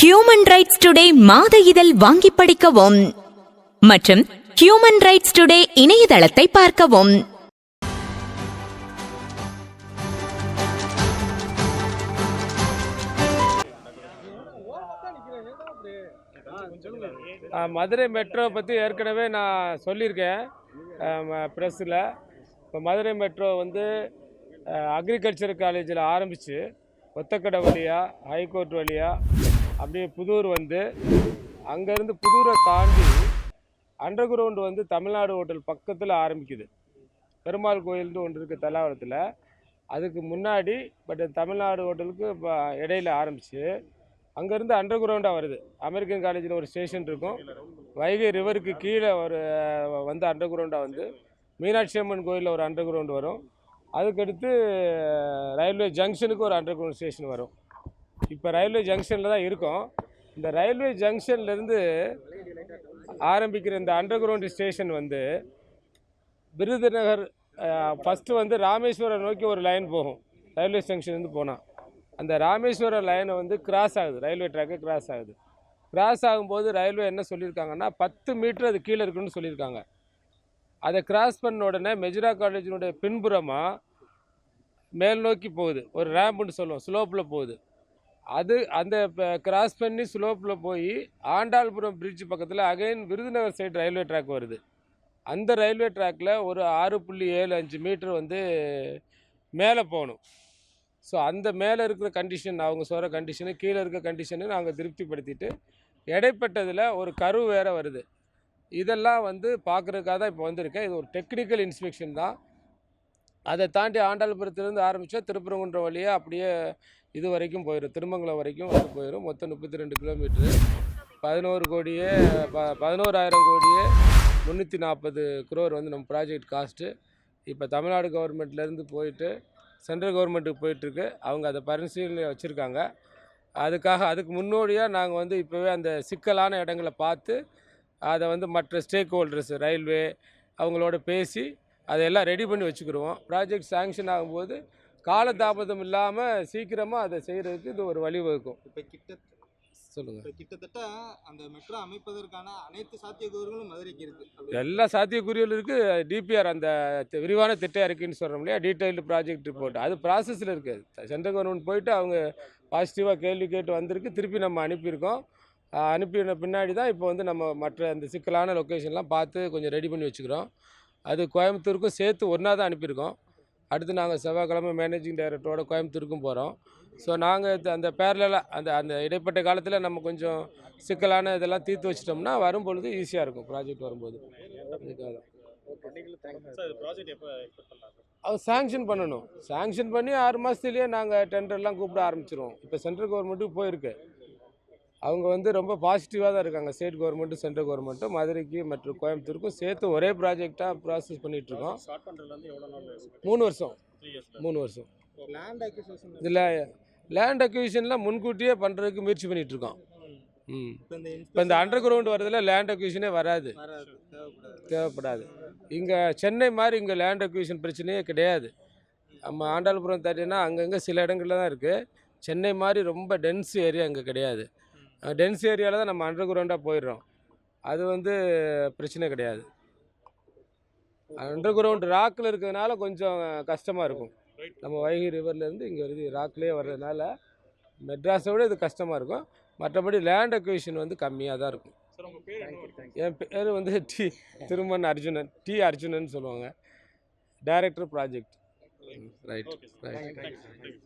Human rights today மாத இதழ் வாங்கி படிக்கவும். மற்றும் ஹியூமன் ரைட்ஸ் டுடே இணையதளத்தை பார்க்கவும். மதுரை மெட்ரோ பற்றி ஏற்கனவே நான் சொல்லியிருக்கேன். ப்ரெஸ்ஸில் இப்போ மதுரை மெட்ரோ வந்து அக்ரிகல்ச்சர் காலேஜில் ஆரம்பித்து ஒத்தக்கடை வழியாக ஹைகோர்ட் வழியாக அப்படியே புதூர் வந்து அங்கேருந்து புதூரை தாண்டி அண்டர் கிரவுண்டு வந்து தமிழ்நாடு ஹோட்டல் பக்கத்தில் ஆரம்பிக்குது. பெருமாள் கோயில்னு ஒன்று இருக்குது தலாவரத்தில். அதுக்கு முன்னாடி பட் தமிழ்நாடு ஹோட்டலுக்கு இப்போ இடையில ஆரம்பித்து அங்கேருந்து அண்டர் கிரவுண்டாக வருது. அமெரிக்கன் காலேஜில் ஒரு ஸ்டேஷன் இருக்கும். வைகை ரிவருக்கு கீழே ஒரு வந்து அண்டர் கிரவுண்டாக வந்து மீனாட்சி அம்மன் கோயிலில் ஒரு அண்டர் கிரவுண்ட் வரும். அதுக்கடுத்து ரயில்வே ஜங்ஷனுக்கு ஒரு அண்டர் கிரவுண்ட் ஸ்டேஷன் வரும். இப்போ ரயில்வே ஜங்ஷனில் தான் இருக்கோம். இந்த ரயில்வே ஜங்ஷன்லேருந்து ஆரம்பிக்கிற இந்த அண்டர் கிரவுண்ட் ஸ்டேஷன் வந்து விருதுநகர் ஃபஸ்ட்டு வந்து ராமேஸ்வரம் நோக்கி ஒரு லைன் போகும். ரயில்வே ஜங்ஷன்லேருந்து போனால் அந்த ராமேஸ்வரம் லைனை வந்து கிராஸ் ஆகுது. ரயில்வே ட்ராக்கை கிராஸ் ஆகுது. கிராஸ் ஆகும்போது ரயில்வே என்ன சொல்லியிருக்காங்கன்னா பத்து மீட்டர் அது கீழே இருக்குன்னு சொல்லியிருக்காங்க. அதை கிராஸ் பண்ண உடனே மெஜிரா காலேஜினுடைய பின்புறமாக மேல் நோக்கி போகுது. ஒரு ரேம்புன்னு சொல்லுவோம். ஸ்லோப்பில் போகுது. அது அந்த கிராஸ் பண்ணி ஸ்லோப்பில் போய் ஆண்டாள்புரம் பிரிட்ஜ் பக்கத்தில் again Virudhunagar side railway track வருது. அந்த ரயில்வே ட்ராக்கில் ஒரு ஆறு புள்ளி ஏழு அஞ்சு மீட்டர் வந்து மேலே போகணும். ஸோ அந்த மேலே இருக்கிற கண்டிஷன் அவங்க சொல்கிற கண்டிஷனு கீழே இருக்கிற கண்டிஷனு நாங்கள் திருப்திப்படுத்திட்டு இடைப்பட்டதில் ஒரு கரு வேறு வருது. இதெல்லாம் வந்து பார்க்குறதுக்காக தான் இப்போ வந்திருக்கேன். இது ஒரு டெக்னிக்கல் இன்ஸ்பெக்ஷன் தான். அதை தாண்டி ஆண்டாள்புரத்துலேருந்து ஆரம்பித்தா திருப்பரங்குன்ற வழியாக அப்படியே இது வரைக்கும் போயிடும் திருமங்கலம் வரைக்கும் வந்து போயிடும் மொத்தம் முப்பத்தி ரெண்டு கிலோமீட்ரு பதினோரு கோடியே ப பதினோராயிரம் கோடியே முந்நூற்றி நாற்பது குரோர் வந்து நம்ம ப்ராஜெக்ட் காஸ்ட்டு இப்போ தமிழ்நாடு கவர்மெண்ட்லேருந்து போயிட்டு சென்ட்ரல் கவர்மெண்ட்டுக்கு போயிட்டுருக்கு. அவங்க அதை பரிசீலனை வச்சுருக்காங்க. அதுக்காக அதுக்கு முன்னோடியாக நாங்கள் வந்து இப்போவே அந்த சிக்கலான இடங்களை பார்த்து அதை வந்து மற்ற ஸ்டேக் ஹோல்டர்ஸ் ரயில்வே அவங்களோட பேசி அதையெல்லாம் ரெடி பண்ணி வச்சுக்கிடுவோம். ப்ராஜெக்ட் சாங்ஷன் ஆகும்போது காலதாமதம் இல்லாமல் சீக்கிரமாக அதை செய்கிறதுக்கு இது ஒரு வழிவகுக்கும். இப்ப கிட்ட சொல்லுங்கள் கிட்டத்தட்ட அந்த மெட்ரோ அமைப்பதற்கான அனைத்து சாத்தியக்கூறுகளும் மதுரைக்கு இருக்கு எல்லா சாத்தியக்குறிகள் இருக்குது டிபிஆர் அந்த விரிவான திட்ட அறிக்கைன்னு சொல்கிறோம் இல்லையா? Detailed project report. அது ப்ராசஸில் இருக்குது சென்ட்ரல் கவர்மெண்ட் போயிட்டு அவங்க பாசிட்டிவாக கேள்வி கேட்டு வந்திருக்கு. திருப்பி நம்ம அனுப்பியிருக்கோம். அனுப்பின பின்னாடி தான் இப்போ வந்து நம்ம மற்ற அந்த சிக்கலான லொக்கேஷன்லாம் பார்த்து கொஞ்சம் ரெடி பண்ணி வச்சுக்கிறோம். அது கோயம்புத்தூருக்கும் சேர்த்து ஒன்றா தான் அனுப்பியிருக்கோம். அடுத்து நாங்கள் செவ்வாய்க்கிழமை மேனேஜிங் டைரக்டரோட கோயம்புத்தூருக்கும் போகிறோம் ஸோ நாங்கள் அந்த பேரலாக அந்த அந்த இடைப்பட்ட காலத்தில் நம்ம கொஞ்சம் சிக்கலான இதெல்லாம் தீர்த்து வச்சிட்டோம்னா வரும்பொழுது ஈஸியாக இருக்கும் ப்ராஜெக்ட் வரும்போது. அதுக்காக அது சாங்ஷன் பண்ணணும். சாங்ஷன் பண்ணி ஆறு மாதத்துலேயே நாங்கள் டெண்டர்லாம் கூப்பிட ஆரம்பிச்சிருவோம். இப்போ சென்ட்ரல் கவர்மெண்ட்டுக்கு போயிருக்கு. அவங்க வந்து ரொம்ப பாசிட்டிவாக தான் இருக்காங்க. ஸ்டேட் கவர்மெண்ட்டும் சென்ட்ரல் கவர்மெண்ட்டும் மதுரைக்கு மற்றும் கோயம்புத்தூருக்கும் சேர்த்து ஒரே ப்ராஜெக்டாக ப்ராசஸ் பண்ணிகிட்ருக்கோம் மூணு வருஷம். மூணு வருஷம். இதில் லேண்ட் அக்விசிஷன்லாம் முன்கூட்டியே பண்ணுறதுக்கு முயற்சி பண்ணிகிட்ருக்கோம் ம். இப்ப இந்த இப்போ இந்த அண்டர் கிரவுண்ட் வரதுல லேண்ட் அக்விஷனே வராது. தேவைப்படாது. இங்கே சென்னை மாதிரி இங்கே லேண்ட் அக்விஷன் பிரச்சனையே கிடையாது. நம்ம ஆண்டாள்புரம் தாட்டினா அங்கங்கே சில இடங்கள்ல தான் இருக்குது சென்னை மாதிரி ரொம்ப டென்ஸ் ஏரியா அங்கே கிடையாது. டென்ஸ் ஏரியாவில் தான் நம்ம அண்டர் கிரவுண்டாக போயிடுறோம். அது வந்து பிரச்சனை கிடையாது. அண்டர் கிரவுண்ட் ராக்கில் இருக்கிறதுனால கொஞ்சம் கஷ்டமாக இருக்கும். நம்ம வைகை ரிவர்லேருந்து இங்கே வருது ராக்லேயே வர்றதுனால மெட்ராஸை விட இது கஷ்டமாக இருக்கும். மற்றபடி லேண்ட் அக்விஷன் வந்து கம்மியாக தான் இருக்கும். என் பேர் வந்து டி திருமன் அர்ஜுனன். டி அர்ஜுனன் சொல்லுவாங்க. Director project right right